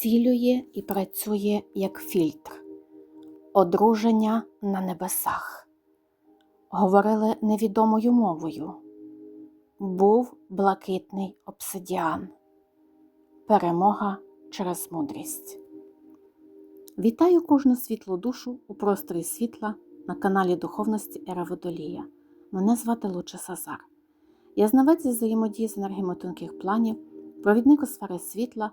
зцілює і працює як фільтр. Одруження на небесах. Говорили невідомою мовою. Був блакитний обсидіан. Перемога через мудрість. Вітаю кожну світлу душу у просторі світла на каналі Духовності Ера Водолія. Мене звати Луча Сазар. Я знавець взаємодії з енергіями тонких планів, провідник у сфери світла,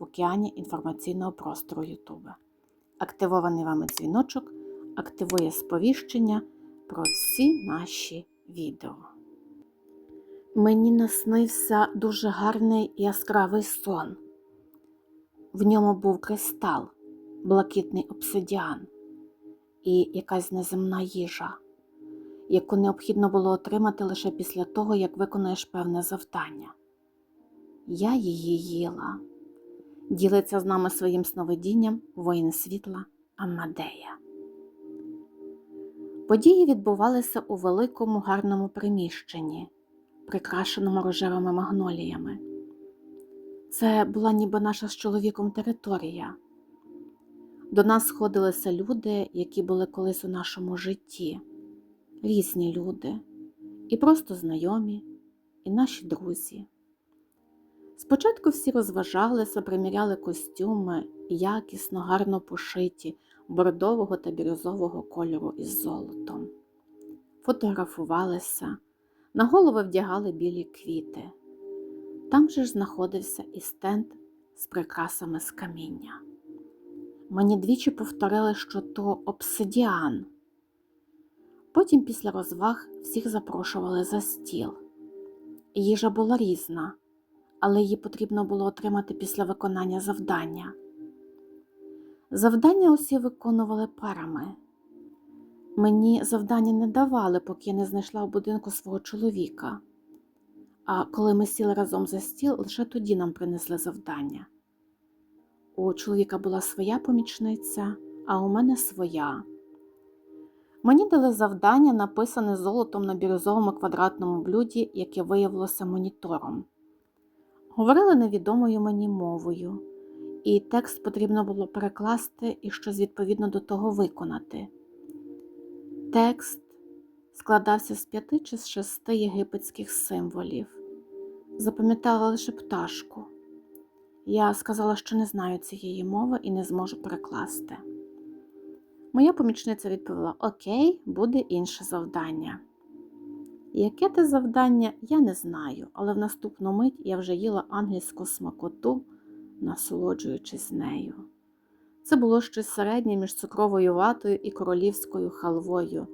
в океані інформаційного простору Ютуба. Активований вами дзвіночок активує сповіщення про всі наші відео. Мені наснився дуже гарний яскравий сон. В ньому був кристал, блакитний обсидіан і якась неземна їжа, яку необхідно було отримати лише після того, як виконаєш певне завдання. Я її їла. Ділиться з нами своїм сновидінням воїн світла Амадея. Події відбувалися у великому гарному приміщенні, прикрашеному рожевими магноліями. Це була ніби наша з чоловіком територія. До нас сходилися люди, які були колись у нашому житті, різні люди, і просто знайомі, і наші друзі. Спочатку всі розважалися, приміряли костюми, якісно, гарно пошиті, бордового та бірюзового кольору із золотом. Фотографувалися, на голови вдягали білі квіти. Там же ж знаходився і стенд з прикрасами з каміння. Мені двічі повторили, що то обсидіан. Потім після розваг всіх запрошували за стіл. Їжа була різна, але її потрібно було отримати після виконання завдання. Завдання усі виконували парами. Мені завдання не давали, поки я не знайшла в будинку свого чоловіка. А коли ми сіли разом за стіл, лише тоді нам принесли завдання. У чоловіка була своя помічниця, а у мене своя. Мені дали завдання, написане золотом на бірюзовому квадратному блюді, яке виявилося монітором. Говорили невідомою мені мовою і текст потрібно було перекласти і щось відповідно до того виконати. Текст складався з п'яти чи з шести єгипетських символів. Запам'ятала лише пташку. Я сказала, що не знаю цієї мови і не зможу перекласти. Моя помічниця відповіла: Окей, буде інше завдання. Яке те завдання, я не знаю, але в наступну мить я вже їла ангельську смакоту насолоджуючись нею. Це було щось середнє між цукровою ватою і королівською халвою,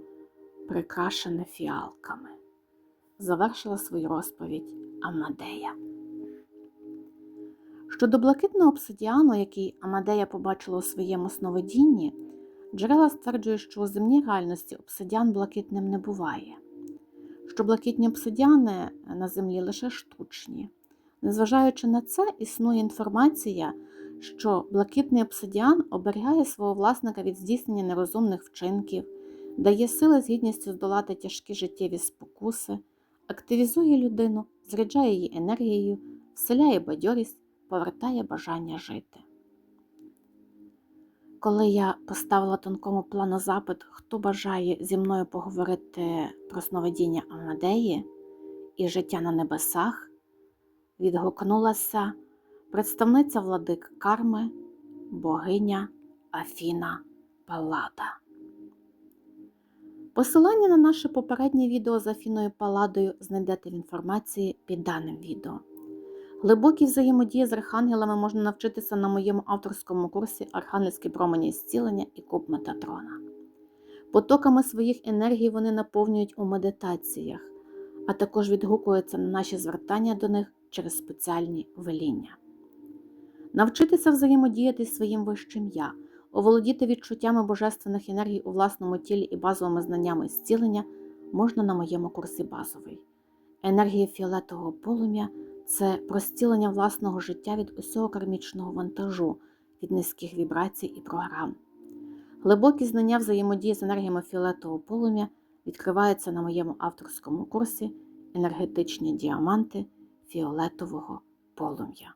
прикрашене фіалками. Завершила свою розповідь Амадея. Щодо блакитного обсидіану, який Амадея побачила у своєму сновидінні, джерела стверджують, що у земній реальності обсидіан блакитним не буває, що блакитні обсидіани на землі лише штучні. Незважаючи на це, існує інформація, що блакитний обсидіан оберігає свого власника від здійснення нерозумних вчинків, дає сили з гідністю здолати тяжкі життєві спокуси, активізує людину, зряджає її енергією, вселяє бадьорість, повертає бажання жити. Коли я поставила тонкому плану запит, хто бажає зі мною поговорити про сновидіння Амадеї і життя на небесах відгукнулася представниця владик Карми, богиня Афіна Паллада. Посилання на наше попереднє відео з Афіною Паладою знайдете в інформації під даним відео. Глибокі взаємодії з архангелами можна навчитися на моєму авторському курсі Архангельські промені зцілення і куб Метатрона. Потоками своїх енергій вони наповнюють у медитаціях, а також відгукуються на наші звертання до них через спеціальні веління. Навчитися взаємодіяти з своїм вищим я, Оволодіти відчуттями божественних енергій у власному тілі і базовими знаннями зцілення можна на моєму курсі базовий. Енергія фіолетового полум'я це простілення власного життя від усього кармічного вантажу, від низьких вібрацій і програм. Глибокі знання взаємодії з енергіями фіолетового полум'я відкриваються на моєму авторському курсі енергетичні діаманти фіолетового полум'я.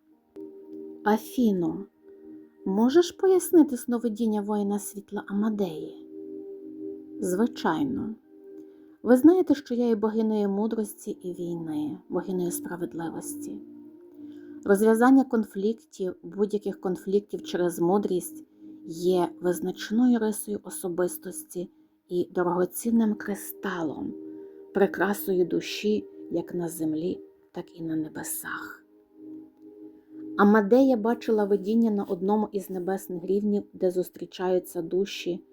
Афіно, можеш пояснити сновидіння воїна світла Амадеї? Звичайно. Ви знаєте, що я є богинею мудрості і війни, богинею справедливості. Розв'язання конфліктів, будь-яких конфліктів через мудрість є визначною рисою особистості і дорогоцінним кристалом, прикрасою душі як на землі, так і на небесах. Амадея бачила видіння на одному із небесних рівнів, де зустрічаються душі,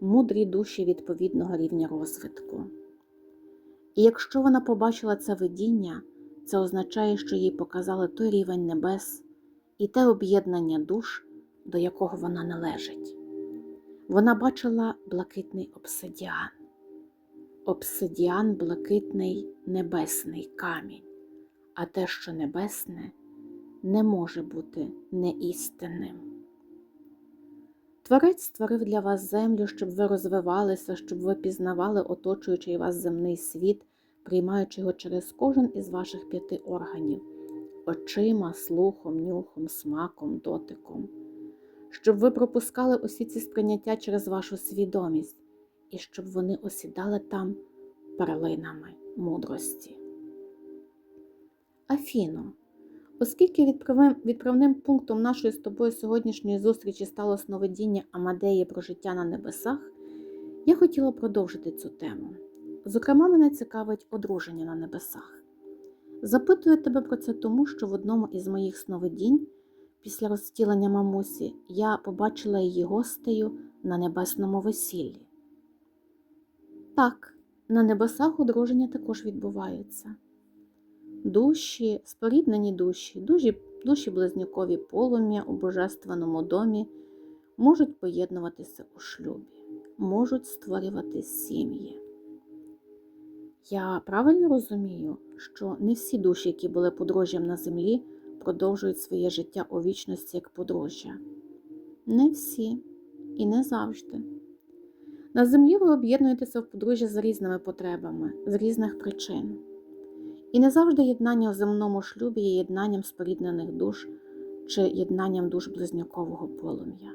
мудрі душі відповідного рівня розвитку. І якщо вона побачила це видіння, це означає, що їй показали той рівень небес і те об'єднання душ, до якого вона належить. Вона бачила блакитний обсидіан, обсидіан блакитний небесний камінь, а те, що небесне, не може бути неістинним. Творець створив для вас землю, щоб ви розвивалися, щоб ви пізнавали оточуючий вас земний світ, приймаючи його через кожен із ваших п'яти органів очима, слухом, нюхом, смаком, дотиком, щоб ви пропускали усі ці сприйняття через вашу свідомість і щоб вони осідали там перлинами мудрості. Афіно. Оскільки відправним, пунктом нашої з тобою сьогоднішньої зустрічі стало сновидіння Амадеї про життя на небесах, я хотіла продовжити цю тему. Зокрема, мене цікавить одруження на небесах. Запитую тебе про це тому, що в одному із моїх сновидінь, після розтілення мамусі, я побачила її гостею на небесному весіллі. Так, на небесах одруження також відбуваються душі, споріднені душі, душі, душі близнюкові полум'я у божественному домі можуть поєднуватися у шлюбі, можуть створювати сім'ї. Я правильно розумію, що не всі душі, які були подружжям на землі, продовжують своє життя у вічності як подружжя. Не всі і не завжди. На землі ви об'єднуєтеся в подружжя з різними потребами, з різних причин. І не завжди єднання у земному шлюбі є єднанням споріднених душ чи єднанням душ близнюкового полум'я.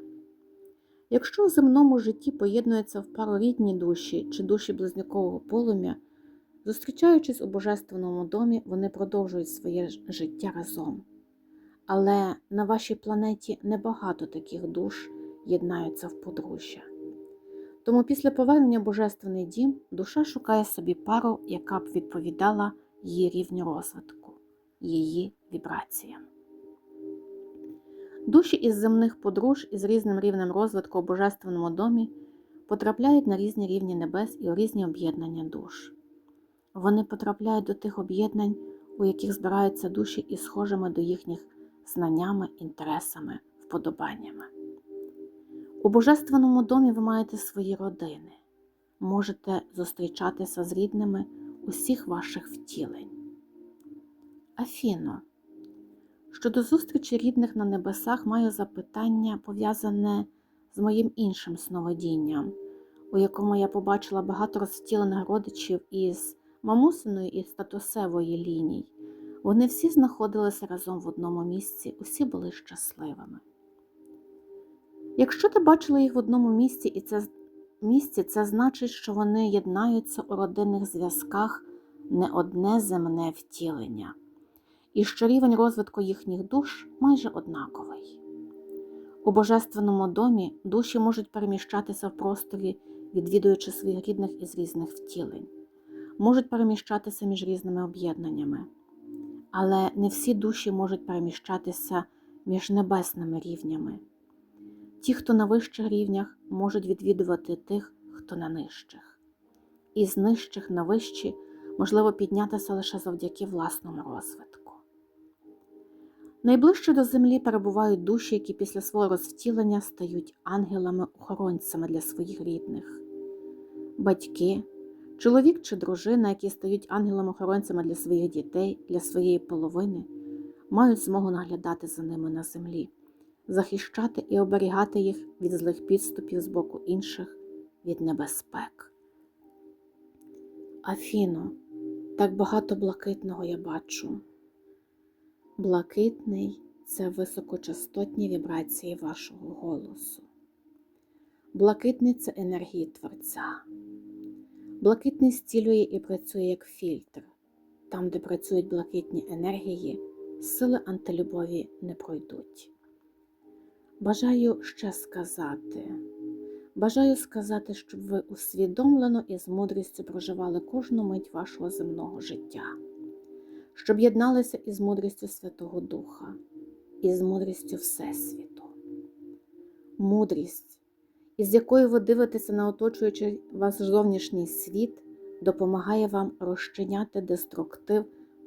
Якщо у земному житті поєднуються в пару рідні душі чи душі близнюкового полум'я, зустрічаючись у божественному домі, вони продовжують своє життя разом. Але на вашій планеті небагато таких душ єднаються в подружжя. Тому після повернення в Божественний дім душа шукає собі пару, яка б відповідала її рівню розвитку, її вібраціям. Душі із земних подруж із різним рівнем розвитку у Божественному домі потрапляють на різні рівні небес і у різні об'єднання душ. Вони потрапляють до тих об'єднань, у яких збираються душі із схожими до їхніх знаннями, інтересами, вподобаннями. У Божественному домі ви маєте свої родини, можете зустрічатися з рідними усіх ваших втілень. Афіно, щодо зустрічі рідних на небесах маю запитання, пов'язане з моїм іншим сновидінням, у якому я побачила багато розтілених родичів із мамусиної і статусевої ліній. Вони всі знаходилися разом в одному місці, усі були щасливими. Якщо ти бачила їх в одному місці, і це місці, це значить, що вони єднаються у родинних зв'язках не одне земне втілення, і що рівень розвитку їхніх душ майже однаковий. У Божественному домі душі можуть переміщатися в просторі, відвідуючи своїх рідних із різних втілень, можуть переміщатися між різними об'єднаннями, але не всі душі можуть переміщатися між небесними рівнями. Ті, хто на вищих рівнях, можуть відвідувати тих, хто на нижчих. І з нижчих на вищі можливо піднятися лише завдяки власному розвитку. Найближче до землі перебувають душі, які після свого розвтілення стають ангелами-охоронцями для своїх рідних. Батьки, чоловік чи дружина, які стають ангелами-охоронцями для своїх дітей, для своєї половини, мають змогу наглядати за ними на землі, захищати і оберігати їх від злих підступів з боку інших, від небезпек. Афіно, так багато блакитного я бачу. Блакитний це високочастотні вібрації вашого голосу. Блакитний це енергії Творця. Блакитний зцілює і працює як фільтр. Там, де працюють блакитні енергії, сили антилюбові не пройдуть. Бажаю ще сказати. Бажаю сказати, щоб ви усвідомлено і з мудрістю проживали кожну мить вашого земного життя, щоб єдналися із мудрістю Святого Духа, і з мудрістю Всесвіту. Мудрість, із якою ви дивитеся на оточуючий вас зовнішній світ, допомагає вам розчиняти деструктив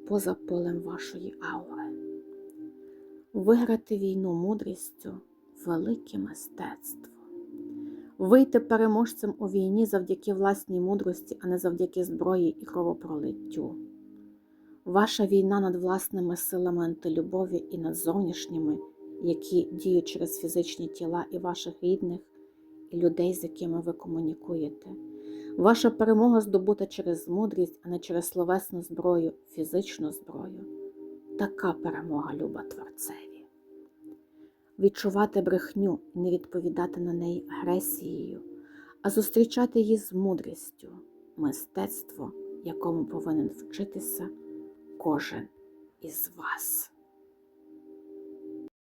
поза полем вашої аури. Виграти війну мудрістю велике мистецтво. Вийти переможцем у війні завдяки власній мудрості, а не завдяки зброї і кровопролиттю. Ваша війна над власними силами антилюбові і над зовнішніми, які діють через фізичні тіла і ваших рідних, і людей, з якими ви комунікуєте. Ваша перемога здобута через мудрість, а не через словесну зброю, фізичну зброю. Така перемога люба Творцеві. Відчувати брехню і не відповідати на неї агресією, а зустрічати її з мудрістю, мистецтво, якому повинен вчитися кожен із вас.